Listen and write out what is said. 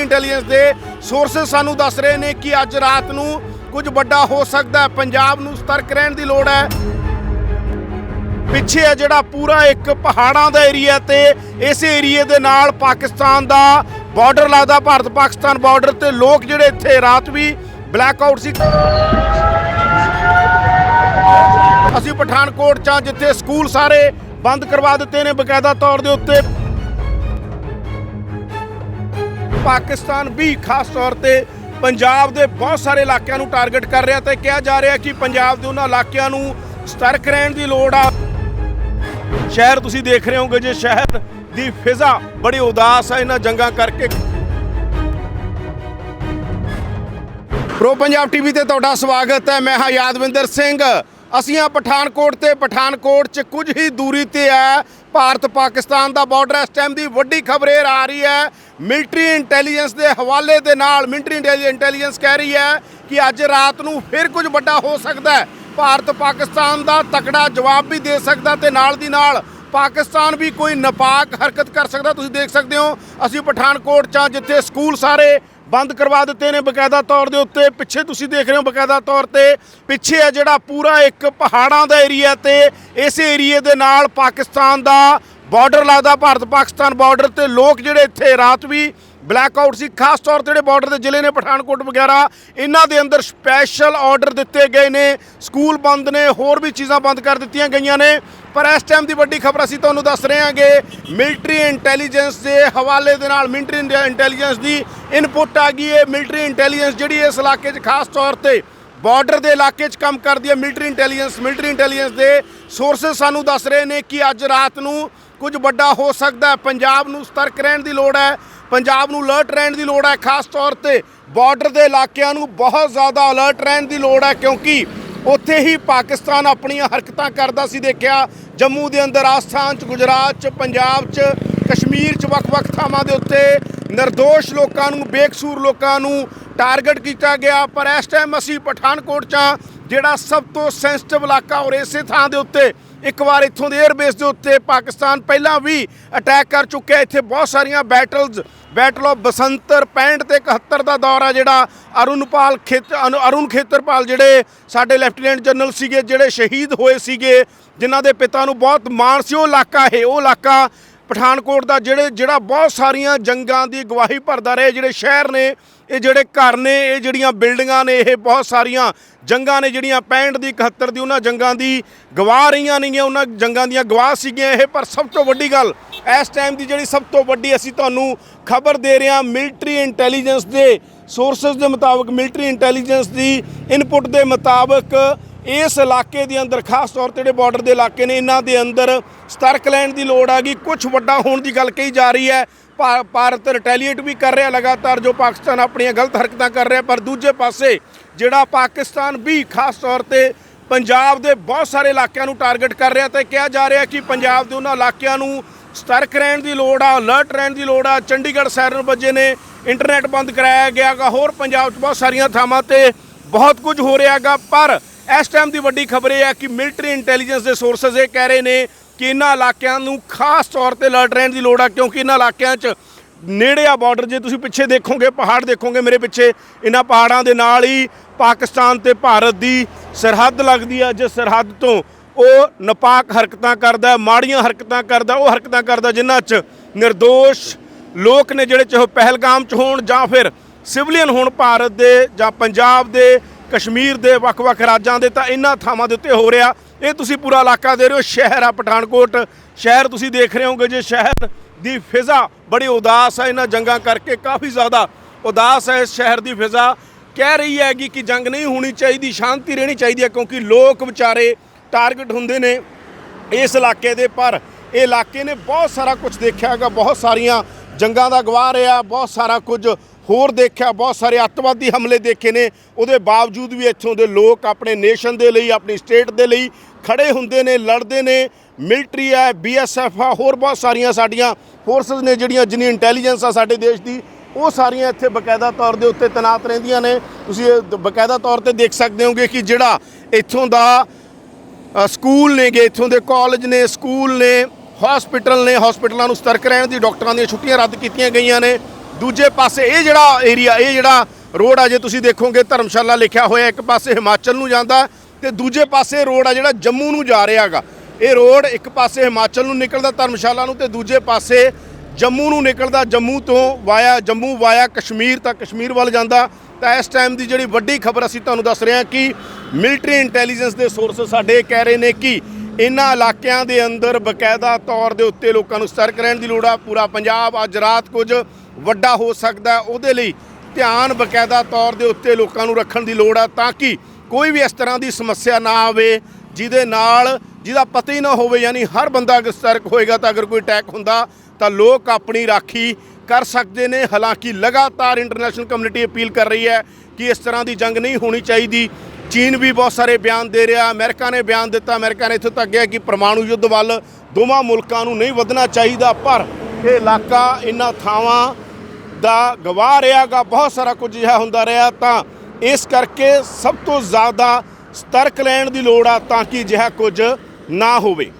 Military intelligence ਦੇ sources ਸਾਨੂੰ ਦੱਸ ਰਹੇ ਨੇ ਕਿ ਅੱਜ ਰਾਤ ਨੂੰ ਕੁਝ ਵੱਡਾ ਹੋ ਸਕਦਾ ਹੈ। ਪੰਜਾਬ ਨੂੰ ਸਤਰਕ ਰਹਿਣ ਦੀ ਲੋੜ ਹੈ। ਪਿੱਛੇ ਹੈ ਜਿਹੜਾ ਪੂਰਾ ਇੱਕ ਪਹਾੜਾਂ ਦਾ ਏਰੀਆ ਤੇ ਇਸ ਏਰੀਏ ਦੇ ਨਾਲ ਪਾਕਿਸਤਾਨ ਦਾ ਬਾਰਡਰ ਲੱਗਦਾ। ਭਾਰਤ ਪਾਕਿਸਤਾਨ ਬਾਰਡਰ ਤੇ ਲੋਕ ਜਿਹੜੇ ਇੱਥੇ ਰਾਤ ਵੀ ਬਲੈਕ ਆਊਟ ਸੀ। ਅਸੀਂ ਪਠਾਨਕੋਟ ਚ ਜਿੱਥੇ ਸਕੂਲ ਸਾਰੇ ਬੰਦ ਕਰਵਾ ਦਿੱਤੇ ਨੇ ਬਕਾਇਦਾ ਤੌਰ ਦੇ ਉੱਤੇ। ਪਾਕਿਸਤਾਨ ਵੀ ਖਾਸ ਤੌਰ ਤੇ ਪੰਜਾਬ ਦੇ ਬਹੁਤ ਸਾਰੇ ਇਲਾਕਿਆਂ ਨੂੰ ਟਾਰਗੇਟ ਕਰ ਰਿਹਾ ਤੇ ਕਿਹਾ ਜਾ ਰਿਹਾ ਕਿ ਪੰਜਾਬ ਦੇ ਉਹਨਾਂ ਇਲਾਕਿਆਂ ਨੂੰ ਸਤਰਕ ਰਹਿਣ ਦੀ ਲੋੜ ਆ। ਸ਼ਹਿਰ ਤੁਸੀਂ ਦੇਖ ਰਹੇ ਹੋਗੇ ਜੇ ਸ਼ਹਿਰ ਦੀ ਫਿਜ਼ਾ ਬੜੀ ਉਦਾਸ ਹੈ ਇਹਨਾਂ ਜੰਗਾਂ ਕਰਕੇ। ਪ੍ਰੋ ਪੰਜਾਬ ਟੀਵੀ ਤੇ ਤੁਹਾਡਾ ਸਵਾਗਤ ਹੈ, ਮੈਂ ਹਾਂ ਯਾਦਵਿੰਦਰ ਸਿੰਘ। ਅਸੀਂ ਆ ਪਠਾਨਕੋਟ ਤੇ ਪਠਾਨਕੋਟ 'ਚ ਕੁਝ ਹੀ ਦੂਰੀ ਤੇ ਹੈ ਭਾਰਤ ਪਾਕਿਸਤਾਨ ਦਾ ਬਾਰਡਰ ਇਸ ਟਾਈਮ ਦੀ ਵੱਡੀ ਖਬਰ ਇਹ ਆ ਰਹੀ ਹੈ ਮਿਲਟਰੀ ਇੰਟੈਲੀਜੈਂਸ ਦੇ ਹਵਾਲੇ ਦੇ ਨਾਲ ਮਿਲਟਰੀ ਇੰਟੈਲੀਜੈਂਸ ਕਹਿ ਰਹੀ ਹੈ ਕਿ ਅੱਜ ਰਾਤ ਨੂੰ ਫਿਰ ਕੁਝ ਵੱਡਾ ਹੋ ਸਕਦਾ ਹੈ। ਭਾਰਤ ਪਾਕਿਸਤਾਨ ਦਾ ਤਕੜਾ ਜਵਾਬ ਵੀ ਦੇ ਸਕਦਾ ਤੇ ਨਾਲ ਦੀ ਨਾਲ ਪਾਕਿਸਤਾਨ ਵੀ ਕੋਈ ਨਪਾਕ ਹਰਕਤ ਕਰ ਸਕਦਾ। ਤੁਸੀਂ ਦੇਖ ਸਕਦੇ ਹੋ ਅਸੀਂ ਪਠਾਨਕੋਟ ਚ ਹਾਂ, ਜਿੱਥੇ ਸਕੂਲ ਸਾਰੇ ਬੰਦ ਕਰਵਾ ਦਿੱਤੇ ਨੇ ਬਕਾਇਦਾ ਤੌਰ ਦੇ ਉੱਤੇ। ਪਿੱਛੇ ਤੁਸੀਂ ਦੇਖ ਰਹੇ ਹੋ ਬਕਾਇਦਾ ਤੌਰ ਤੇ। ਪਿੱਛੇ ਹੈ ਜਿਹੜਾ ਪੂਰਾ ਇੱਕ ਪਹਾੜਾਂ ਦਾ ਏਰੀਆ ਤੇ ਇਸ ਏਰੀਏ ਦੇ ਨਾਲ ਪਾਕਿਸਤਾਨ ਦਾ ਬਾਰਡਰ ਲੱਗਦਾ। ਭਾਰਤ ਪਾਕਿਸਤਾਨ ਬਾਰਡਰ ਤੇ ਲੋਕ ਜਿਹੜੇ ਇੱਥੇ ਰਾਤ ਵੀ ਬਲੈਕ ਆਊਟ ਸੀ, ਖਾਸ ਤੌਰ ਤੇ ਜਿਹੜੇ ਬਾਰਡਰ ਦੇ ਜ਼ਿਲ੍ਹੇ ਨੇ, ਪਠਾਨਕੋਟ ਵਗੈਰਾ, ਇਹਨਾਂ ਦੇ ਅੰਦਰ ਸਪੈਸ਼ਲ ਆਰਡਰ ਦਿੱਤੇ ਗਏ ਨੇ ਸਕੂਲ ਬੰਦ ਨੇ, ਹੋਰ ਵੀ ਚੀਜ਼ਾਂ ਬੰਦ ਕਰ ਦਿੱਤੀਆਂ ਗਈਆਂ ਨੇ। ਪਰ ਇਸ ਟਾਈਮ ਦੀ ਵੱਡੀ ਖਬਰ ਅਸੀਂ ਤੁਹਾਨੂੰ ਦੱਸ ਰਹੇ ਹਾਂਗੇ ਮਿਲਟਰੀ ਇੰਟੈਲੀਜੈਂਸ ਦੇ ਹਵਾਲੇ ਦੇ ਨਾਲ ਮਿਲਟਰੀ ਇੰਟੈਲੀਜੈਂਸ ਦੀ ਇਨਪੁਟ ਆ ਗਈ ਹੈ। ਮਿਲਟਰੀ ਇੰਟੈਲੀਜੈਂਸ ਜਿਹੜੀ ਇਸ ਇਲਾਕੇ 'ਚ ਖਾਸ ਤੌਰ ਤੇ ਬਾਰਡਰ ਦੇ ਇਲਾਕੇ 'ਚ ਕੰਮ ਕਰਦੀ ਹੈ। ਮਿਲਟਰੀ ਇੰਟੈਲੀਜੈਂਸ ਮਿਲਟਰੀ ਇੰਟੈਲੀਜੈਂਸ ਦੇ ਸੋਰਸਸ ਸਾਨੂੰ ਦੱਸ ਰਹੇ ਨੇ ਕਿ ਅੱਜ ਰਾਤ ਨੂੰ ਕੁਝ ਵੱਡਾ ਹੋ ਸਕਦਾ ਹੈ। ਪੰਜਾਬ ਨੂੰ ਸਤਰਕ ਰਹਿਣ ਦੀ ਲੋੜ ਹੈ। ਪੰਜਾਬ ਨੂੰ ਅਲਰਟ ਰਹਿਣ ਦੀ ਲੋੜ ਹੈ ਖਾਸ ਤੌਰ ਤੇ ਬਾਰਡਰ ਦੇ ਇਲਾਕਿਆਂ ਨੂੰ ਬਹੁਤ ਜ਼ਿਆਦਾ ਅਲਰਟ ਰਹਿਣ ਦੀ ਲੋੜ ਹੈ ਕਿਉਂਕਿ ਉੱਥੇ ਹੀ ਪਾਕਿਸਤਾਨ ਆਪਣੀਆਂ ਹਰਕਤਾਂ ਕਰਦਾ ਸੀ ਦੇਖਿਆ ਜੰਮੂ ਦੇ ਅੰਦਰ ਰਾਜਸਥਾਨ ਚ ਗੁਜਰਾਤ ਚ ਪੰਜਾਬ ਚ ਕਸ਼ਮੀਰ ਚ ਵੱਖ-ਵੱਖ ਥਾਵਾਂ ਦੇ ਉੱਤੇ નિર્ਦੋਸ਼ ਲੋਕਾਂ ਨੂੰ ਬੇਕਸੂਰ ਲੋਕਾਂ ਨੂੰ ਟਾਰਗੇਟ ਕੀਤਾ ਗਿਆ। ਪਰ ਇਸ ਟਾਈਮ ਅਸੀਂ ਪਠਾਨਕੋਟ ਚ ਹਾਂ, ਜਿਹੜਾ ਸਭ ਤੋਂ ਸੈਂਸਿਟਿਵ ਇਲਾਕਾ ਔਰ ਇਸੇ ਥਾਂ ਦੇ ਉੱਤੇ ਇੱਕ ਵਾਰ ਇੱਥੋਂ ਦੇ 에ਅਰਬੇਸ ਦੇ ਉੱਤੇ ਪਾਕਿਸਤਾਨ ਪਹਿਲਾਂ ਵੀ ਅਟੈਕ ਕਰ ਚੁੱਕਿਆ ਇੱਥੇ ਬਹੁਤ ਸਾਰੀਆਂ ਬੈਟਲਸ ਬੈਟਲ ਆਫ ਬਸੰਤਰ 65 ਤੇ 71 ਦਾ ਦੌਰ ਆ ਜਿਹੜਾ ਅਰੁਣਪਾਲ ਖੇਤ, ਅਨੁ- ਅਰੁਣ ਖੇਤਰਪਾਲ ਜਿਹੜੇ ਸਾਡੇ ਲੈਫਟੀਨੈਂਟ ਜਨਰਲ ਸੀਗੇ, ਜਿਹੜੇ ਸ਼ਹੀਦ ਹੋਏ ਸੀਗੇ, ਜਿਨ੍ਹਾਂ ਦੇ ਪਿਤਾ ਨੂੰ ਬਹੁਤ ਮਾਣ ਸੀ, ਉਹ ਇਲਾਕਾ ਇਹ ਉਹ ਇਲਾਕਾ ਪਠਾਨਕੋਟ ਦਾ ਜਿਹੜੇ, ਜਿਹੜਾ ਬਹੁਤ ਸਾਰੀਆਂ ਜੰਗਾਂ ਦੀ ਗਵਾਹੀ ਭਰਦਾ ਰਹੇ, ਜਿਹੜੇ ਸ਼ਹਿਰ ਨੇ ਇਹ ਜਿਹੜੇ ਘਰ ਨੇ, ਇਹ ਜਿਹੜੀਆਂ ਬਿਲਡਿੰਗਾਂ ਨੇ, ਇਹ ਬਹੁਤ ਸਾਰੀਆਂ ਜੰਗਾਂ ਨੇ, ਜਿਹੜੀਆਂ 65 ਦੀ 71 ਦੀ, ਉਹਨਾਂ ਜੰਗਾਂ ਦੀ ਗਵਾਹ ਰਹੀਆਂ ਨੇਗੀਆਂ, ਉਹਨਾਂ ਜੰਗਾਂ ਦੀਆਂ ਗਵਾਹ ਸੀਗੀਆਂ ਇਹ, ਪਰ ਸਭ ਤੋਂ ਵੱਡੀ ਗੱਲ, ਇਸ ਟਾਈਮ ਦੀ ਜਿਹੜੀ ਸਭ ਤੋਂ ਵੱਡੀ ਅਸੀਂ ਤੁਹਾਨੂੰ ਖਬਰ ਦੇ ਰਹੇ ਹਾਂ ਮਿਲਟਰੀ ਇੰਟੈਲੀਜੈਂਸ ਦੇ ਸੋਰਸਸ ਦੇ ਮੁਤਾਬਕ ਮਿਲਟਰੀ ਇੰਟੈਲੀਜੈਂਸ ਦੀ ਇਨਪੁਟ ਦੇ ਮੁਤਾਬਕ ਇਸ ਇਲਾਕੇ ਦੇ ਅੰਦਰ, ਖਾਸ ਤੌਰ ਤੇ ਜਿਹੜੇ ਬਾਰਡਰ ਦੇ ਇਲਾਕੇ ਨੇ, ਇਹਨਾਂ ਦੇ ਅੰਦਰ ਸਤਰਕ ਲੈਣ ਦੀ ਲੋੜ ਆ ਗਈ। ਕੁਝ ਵੱਡਾ ਹੋਣ ਦੀ ਗੱਲ ਕਹੀ ਜਾ ਰਹੀ ਹੈ ਭਾਰਤ ਰਿਟੈਲੀਏਟ ਵੀ ਕਰ ਰਿਹਾ ਲਗਾਤਾਰ, ਜੋ ਪਾਕਿਸਤਾਨ ਆਪਣੀਆਂ ਗਲਤ ਹਰਕਤਾਂ ਕਰ ਰਿਹਾ, ਪਰ ਦੂਜੇ ਪਾਸੇ ਜਿਹੜਾ ਪਾਕਿਸਤਾਨ ਵੀ ਖਾਸ ਤੌਰ ਤੇ ਪੰਜਾਬ ਦੇ ਬਹੁਤ ਸਾਰੇ ਇਲਾਕਿਆਂ ਨੂੰ ਟਾਰਗੇਟ ਕਰ ਰਿਹਾ ਤੇ ਕਿਹਾ ਜਾ ਰਿਹਾ ਕਿ ਪੰਜਾਬ ਦੇ ਉਹਨਾਂ ਇਲਾਕਿਆਂ ਨੂੰ ਸਤਰਕ ਰਹਿਣ ਦੀ ਲੋੜ ਆ ਅਲਰਟ ਰਹਿਣ ਦੀ ਲੋੜ ਆ। ਚੰਡੀਗੜ੍ਹ ਸਾਇਰਨ ਵੱਜੇ ਨੇ ਇੰਟਰਨੈਟ ਬੰਦ ਕਰਾਇਆ ਗਿਆਗਾ, ਹੋਰ ਪੰਜਾਬ 'ਚ ਬਹੁਤ ਸਾਰੀਆਂ ਥਾਵਾਂ ਤੇ ਬਹੁਤ ਕੁਝ ਹੋ ਰਿਹਾਗਾ, ਪਰ ਇਸ ਟਾਈਮ ਦੀ ਵੱਡੀ ਖਬਰ ਇਹ ਹੈ ਕਿ ਮਿਲਟਰੀ ਇੰਟੈਲੀਜੈਂਸ ਦੇ ਸੋਰਸਸ ਇਹ ਕਹਿ ਰਹੇ ਨੇ ਕਿ ਇਹਨਾਂ ਇਲਾਕਿਆਂ ਨੂੰ ਖਾਸ ਤੌਰ ਤੇ ਅਲਰਟ ਰਹਿਣ ਦੀ ਲੋੜ ਆ, ਕਿਉਂਕਿ ਇਹਨਾਂ ਇਲਾਕਿਆਂ 'ਚ ਨੇੜੇ ਆ ਬਾਰਡਰ ਜੇ ਤੁਸੀਂ ਪਿੱਛੇ ਦੇਖੋਗੇ, ਪਹਾੜ ਦੇਖੋਗੇ ਮੇਰੇ ਪਿੱਛੇ, ਇਹਨਾਂ ਪਹਾੜਾਂ ਦੇ ਨਾਲ ਹੀ ਪਾਕਿਸਤਾਨ ਤੇ ਭਾਰਤ ਦੀ ਸਰਹੱਦ ਲੱਗਦੀ ਆ, ਜਿਸ ਸਰਹੱਦ ਤੋਂ ਉਹ ਨਪਾਕ ਹਰਕਤਾਂ ਕਰਦਾ, ਮਾੜੀਆਂ ਹਰਕਤਾਂ ਕਰਦਾ, ਉਹ ਹਰਕਤਾਂ ਕਰਦਾ, ਜਿਨ੍ਹਾਂ 'ਚ નિર્ਦੋਸ਼ ਲੋਕ ਨੇ ਜਿਹੜੇ ਚਾਹੇ ਪਹਿਲਗਾਮ 'ਚ ਹੋਣ ਜਾਂ ਫਿਰ ਸਿਵਲੀਅਨ ਹੋਣ ਭਾਰਤ ਦੇ ਜਾਂ ਪੰਜਾਬ ਦੇ ਕਸ਼ਮੀਰ ਦੇ ਵੱਖ-ਵੱਖ ਰਾਜਾਂ ਦੇ ਤਾਂ ਇਹਨਾਂ ਥਾਵਾਂ ਦੇ ਉੱਤੇ ਹੋ ਰਿਹਾ। ਇਹ ਤੁਸੀਂ ਪੂਰਾ ਇਲਾਕਾ ਦੇ ਰਹੇ ਹੋ, ਸ਼ਹਿਰ ਆ ਪਠਾਨਕੋਟ। ਸ਼ਹਿਰ ਤੁਸੀਂ ਦੇਖ ਰਹੇ ਹੋਗੇ ਜੇ ਸ਼ਹਿਰ ਦੀ ਫਿਜ਼ਾ ਬੜੀ ਉਦਾਸ ਹੈ ਇਹਨਾਂ ਜੰਗਾਂ ਕਰਕੇ ਕਾਫੀ ਜ਼ਿਆਦਾ ਉਦਾਸ ਹੈ ਇਸ ਸ਼ਹਿਰ ਦੀ ਫਿਜ਼ਾ। ਕਹਿ ਰਹੀ ਹੈਗੀ ਕਿ ਜੰਗ ਨਹੀਂ ਹੋਣੀ ਚਾਹੀਦੀ, ਸ਼ਾਂਤੀ ਰਹਿਣੀ ਚਾਹੀਦੀ ਹੈ ਕਿਉਂਕਿ ਲੋਕ ਵਿਚਾਰੇ ਟਾਰਗੇਟ ਹੁੰਦੇ ਨੇ ਇਸ ਇਲਾਕੇ ਦੇ। ਪਰ ਇਹ ਇਲਾਕੇ ਨੇ ਬਹੁਤ ਸਾਰਾ ਕੁਝ ਦੇਖਿਆ ਹੈਗਾ, ਬਹੁਤ ਸਾਰੀਆਂ ਜੰਗਾਂ ਦਾ ਗਵਾਹ ਰਿਹਾ, ਬਹੁਤ ਸਾਰਾ ਕੁਝ ਹੋਰ ਦੇਖਿਆ, ਬਹੁਤ ਸਾਰੇ ਅੱਤਵਾਦੀ ਹਮਲੇ ਦੇਖੇ ਨੇ। ਉਹਦੇ ਬਾਵਜੂਦ ਵੀ ਇੱਥੋਂ ਦੇ ਲੋਕ ਆਪਣੇ ਨੇਸ਼ਨ ਦੇ ਲਈ, ਆਪਣੀ ਸਟੇਟ ਦੇ ਲਈ ਖੜੇ ਹੁੰਦੇ ਨੇ, ਲੜਦੇ ਨੇ। ਮਿਲਟਰੀ ਹੈ ਬੀਐਸਐਫ ਆ, ਹੋਰ ਬਹੁਤ ਸਾਰੀਆਂ ਸਾਡੀਆਂ ਫੋਰਸਸ ਨੇ ਜਿਹੜੀਆਂ ਜਿੰਨੀ ਇੰਟੈਲੀਜੈਂਸ ਆ ਸਾਡੇ ਦੇਸ਼ ਦੀ, ਉਹ ਸਾਰੀਆਂ ਇੱਥੇ ਬਕਾਇਦਾ ਤੌਰ ਦੇ ਉੱਤੇ ਤੈਨਾਤ ਰਹਿੰਦੀਆਂ ਨੇ। ਤੁਸੀਂ ਇਹ ਬਕਾਇਦਾ ਤੌਰ ਤੇ ਦੇਖ ਸਕਦੇ ਹੋਗੇ ਕਿ ਜਿਹੜਾ ਇੱਥੋਂ ਦਾ ਸਕੂਲ ਨੇਗੇ, ਇੱਥੋਂ ਦੇ ਕਾਲਜ ਨੇ, ਸਕੂਲ ਨੇ, ਹਸਪੀਟਲ ਨੇ, ਹਸਪੀਟਲਾਂ ਨੂੰ ਸਤਰਕ ਰਹਿਣ ਦੀ, ਡਾਕਟਰਾਂ ਦੀਆਂ ਛੁੱਟੀਆਂ ਰੱਦ ਕੀਤੀਆਂ ਗਈਆਂ ਨੇ। ਦੂਜੇ ਪਾਸੇ ਇਹ ਜਿਹੜਾ ਏਰੀਆ ਇਹ ਜਿਹੜਾ ਰੋਡ ਆ, ਜੇ ਤੁਸੀਂ ਦੇਖੋਗੇ, ਧਰਮਸ਼ਾਲਾ ਲਿਖਿਆ ਹੋਇਆ, ਇੱਕ ਪਾਸੇ ਹਿਮਾਚਲ ਨੂੰ ਜਾਂਦਾ ਤੇ ਦੂਜੇ ਪਾਸੇ ਰੋਡ ਆ ਜਿਹੜਾ ਜੰਮੂ ਨੂੰ ਜਾ ਰਿਹਾ ਰਿਹਾਗਾ ਇਹ ਰੋਡ ਇੱਕ ਪਾਸੇ ਹਿਮਾਚਲ ਨੂੰ ਨਿਕਲਦਾ ਧਰਮਸ਼ਾਲਾ ਨੂੰ ਤੇ ਦੂਜੇ ਪਾਸੇ ਜੰਮੂ ਨੂੰ ਨਿਕਲਦਾ, ਜੰਮੂ ਤੋਂ ਵਾਇਆ, ਜੰਮੂ ਵਾਇਆ ਕਸ਼ਮੀਰ ਤੱਕ ਕਸ਼ਮੀਰ ਵੱਲ ਜਾਂਦਾ। ਤਾਂ ਇਸ ਟਾਈਮ ਦੀ ਜਿਹੜੀ ਵੱਡੀ ਖਬਰ ਅਸੀਂ ਤੁਹਾਨੂੰ ਦੱਸ ਰਹੇ ਹਾਂ ਕਿ ਮਿਲਟਰੀ ਇੰਟੈਲੀਜੈਂਸ ਦੇ ਸੋਰਸ ਸਾਡੇ ਕਹਿ ਰਹੇ ਨੇ ਕਿ ਇਹਨਾਂ ਇਲਾਕਿਆਂ ਦੇ ਅੰਦਰ ਬਕਾਇਦਾ ਤੌਰ ਦੇ ਉੱਤੇ ਲੋਕਾਂ ਨੂੰ ਸਤਰਕ ਰਹਿਣ ਦੀ ਲੋੜ ਆ। ਪੂਰਾ ਪੰਜਾਬ, ਅੱਜ ਰਾਤ ਕੁਝ ਵੱਡਾ ਹੋ ਸਕਦਾ ਉਹਦੇ ਲਈ ਧਿਆਨ ਬਕਾਇਦਾ ਤੌਰ ਦੇ ਉੱਤੇ ਲੋਕਾਂ ਨੂੰ ਰੱਖਣ ਦੀ ਲੋੜ ਆ ਤਾਂ ਕਿ ਕੋਈ ਵੀ ਇਸ ਤਰ੍ਹਾਂ ਦੀ ਸਮੱਸਿਆ ਨਾ ਆਵੇ, ਜਿਹਦੇ ਨਾਲ, ਜਿਹਦਾ ਪਤਾ ਹੀ ਨਾ ਹੋਵੇ, ਯਾਨੀ ਹਰ ਬੰਦਾ ਅਗਰ ਸਤਰਕ ਹੋਏਗਾ ਤਾਂ ਅਗਰ ਕੋਈ ਅਟੈਕ ਹੁੰਦਾ, ਤਾਂ ਲੋਕ ਆਪਣੀ ਰਾਖੀ ਕਰ ਸਕਦੇ ਨੇ। ਹਾਲਾਂਕਿ ਲਗਾਤਾਰ ਇੰਟਰਨੈਸ਼ਨਲ ਕਮਿਊਨਿਟੀ ਅਪੀਲ ਕਰ ਰਹੀ ਹੈ ਕਿ ਇਸ ਤਰ੍ਹਾਂ ਦੀ ਜੰਗ ਨਹੀਂ ਹੋਣੀ ਚਾਹੀਦੀ। ਚੀਨ ਵੀ ਬਹੁਤ ਸਾਰੇ ਬਿਆਨ ਦੇ ਰਿਹਾ, ਅਮਰੀਕਾ ਨੇ ਬਿਆਨ ਦਿੱਤਾ। ਅਮਰੀਕਾ ਨੇ ਇੱਥੋਂ ਤੱਕ ਗਿਆ ਕਿ ਪਰਮਾਣੂ ਯੁੱਧ ਵੱਲ ਦੋਵਾਂ ਮੁਲਕਾਂ ਨੂੰ ਨਹੀਂ ਵਧਣਾ ਚਾਹੀਦਾ, ਪਰ ਇਹ ਇਲਾਕਾ ਇਹਨਾਂ ਥਾਵਾਂ ਦਾ ਗਵਾਹ ਰਿਹਾਗਾ ਬਹੁਤ ਸਾਰਾ ਕੁਝ ਜਿਹਾ ਹੁੰਦਾ ਰਿਹਾ, ਤਾਂ ਇਸ ਕਰਕੇ ਸਭ ਤੋਂ ਜ਼ਿਆਦਾ ਸਤਰਕ ਲੈਣ ਦੀ ਲੋੜ ਆ ਤਾਂ ਕਿ ਅਜਿਹਾ ਕੁਝ ਨਾ ਹੋਵੇ।